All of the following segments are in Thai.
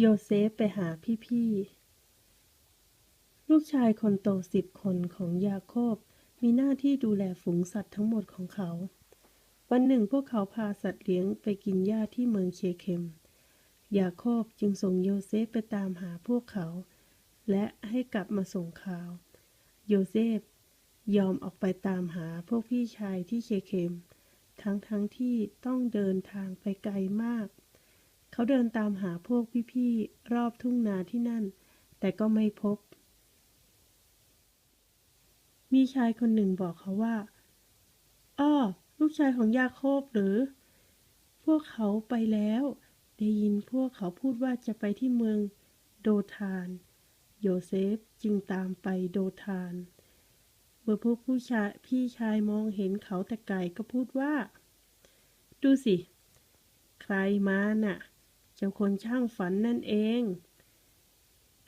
โยเซฟไปหาพี่ๆ ลูกชายคนโตสิบคนของยาโคบมีหน้าที่ดูแลฝูงสัตว์ทั้งหมดของเขา วันหนึ่งพวกเขาพาสัตว์เลี้ยงไปกินหญ้าที่เมืองเชเคมยาโคบจึงส่งโยเซฟไปตามหาพวกเขา และให้กลับมาส่งข่าว โยเซฟยอมออกไปตามหาพวกพี่ชายที่เชเคมทั้งทั้งๆที่ต้องเดินทางไปไกลมาก เขาเดินตามหาพวกพี่ๆ รอบทุ่งนาที่นั่น แต่ก็ไม่พบ มีชายคนหนึ่งบอกเขาว่า อ้อ ลูกชายของยาโคบหรือ พวกเขาไปแล้ว ได้ยินพวกเขาพูดว่าจะไปที่เมืองโดทาน โยเซฟจึงตามไปโดทาน เมื่อพวกผู้ชายพี่ชายมองเห็นเขาแต่ไกลก็พูดว่า ดูสิ ใครมาน่ะ เจ้าคนช่างฝันนั่นเอง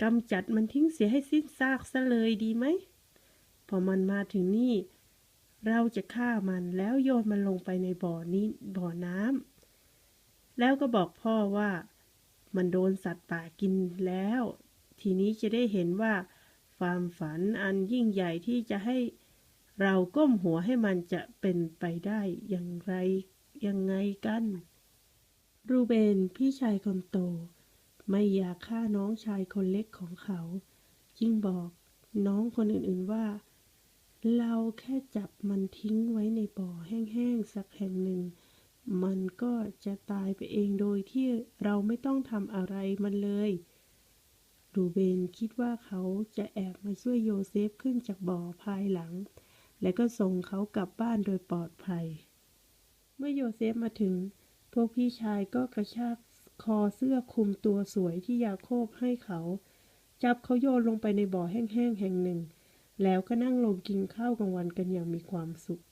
กำจัดมันทิ้งเสียให้สิ้นซากซะเลยดีไหม พอมันมาถึงนี่ เราจะฆ่ามันแล้วโยนมันลงไปในบ่อนี้บ่อน้ำแล้วก็บอกพ่อว่า มันโดนสัตว์ป่ากินแล้ว ทีนี้จะได้เห็นว่า ความฝันอันยิ่งใหญ่ที่จะให้เราก้มหัวให้มันจะเป็นไปได้อย่างไรยังไงกัน รูเบนพี่ชายคนโต ไม่อยากฆ่าน้องชายคนเล็กของเขา จึงบอกน้องคนอื่นๆว่า เราแค่จับมันทิ้งไว้ในบ่อแห้งๆสักแห่งหนึ่ง มันก็จะตายไปเองโดยที่เราไม่ต้องทำอะไรมันเลยรูเบนคิดว่าเขาจะแอบมาช่วยโยเซฟขึ้นจากบ่อภายหลัง และก็ส่งเขากลับบ้านโดยปลอดภัย เมื่อโยเซฟมาถึง พวกพี่ชายก็กระชากคอเสื้อคลุมตัวสวยที่ยาโคบให้เขา จับเขาโยนลงไปในบ่อแห้งๆแห่งหนึ่ง แล้วก็นั่งลงกินข้าวกลางวันกันอย่างมีความสุข